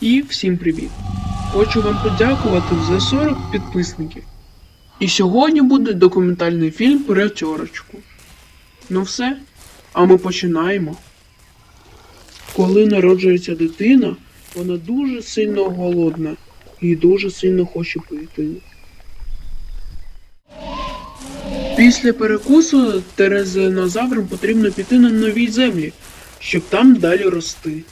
І всім привіт! Хочу вам подякувати за 40 підписників. І сьогодні буде документальний фільм про тьорочку. Ну все, а ми починаємо. Коли народжується дитина, вона дуже сильно голодна і дуже сильно хоче пити. Після перекусу терезинозаврам потрібно піти на нові землі, щоб там далі рости.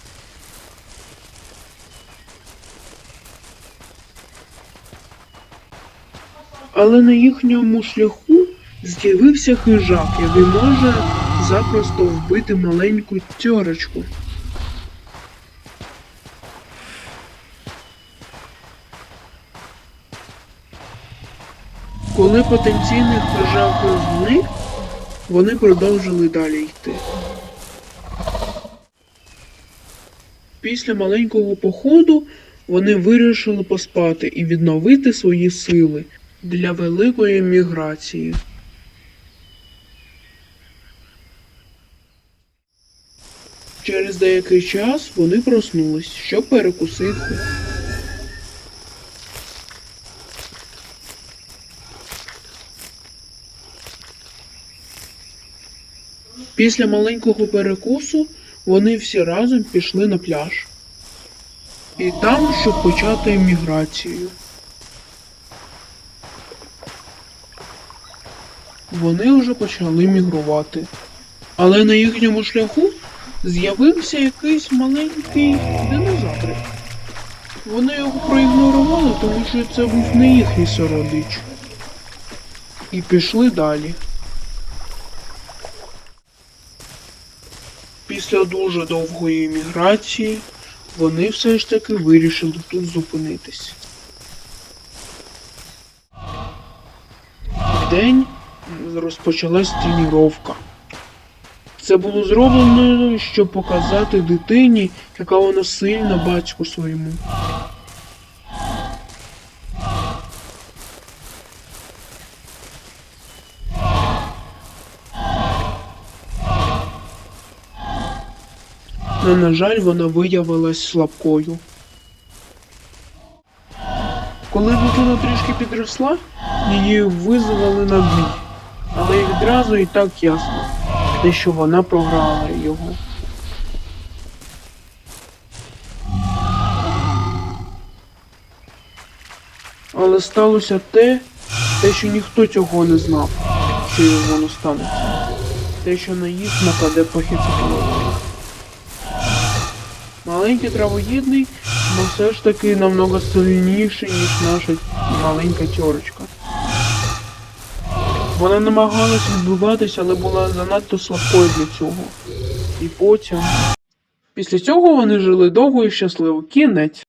Але на їхньому шляху з'явився хижак, який може запросто вбити маленьку тьорочку. Коли потенційний хижак зник, вони продовжили далі йти. Після маленького походу вони вирішили поспати і відновити свої сили для великої міграції. Через деякий час вони проснулись, щоб перекусити. Після маленького перекусу вони всі разом пішли на пляж. І там, щоб почати міграцію. Вони вже почали мігрувати. Але на їхньому шляху з'явився якийсь маленький динозавр. Вони його проігнорували, тому що це був не їхній сородич. І пішли далі. Після дуже довгої міграції вони все ж таки вирішили тут зупинитись. Вдень розпочалась тренування. Це було зроблено, щоб показати дитині, яка вона сильна батьку своєму. Но, на жаль, вона виявилась слабкою. Коли дитина трішки підросла, її визвали на бій. Але відразу і так ясно, те, що вона програла його. Але сталося те, те, що ніхто цього не знав, що воно станеться. Те, що на їх нападе похитцеплодний. Маленький травоїдний, але все ж таки намного сильніший, ніж наша маленька тьорочка. Вона намагалась відбиватися, але була занадто слабкою для цього. І потім. Після цього вони жили довго і щасливо. Кінець.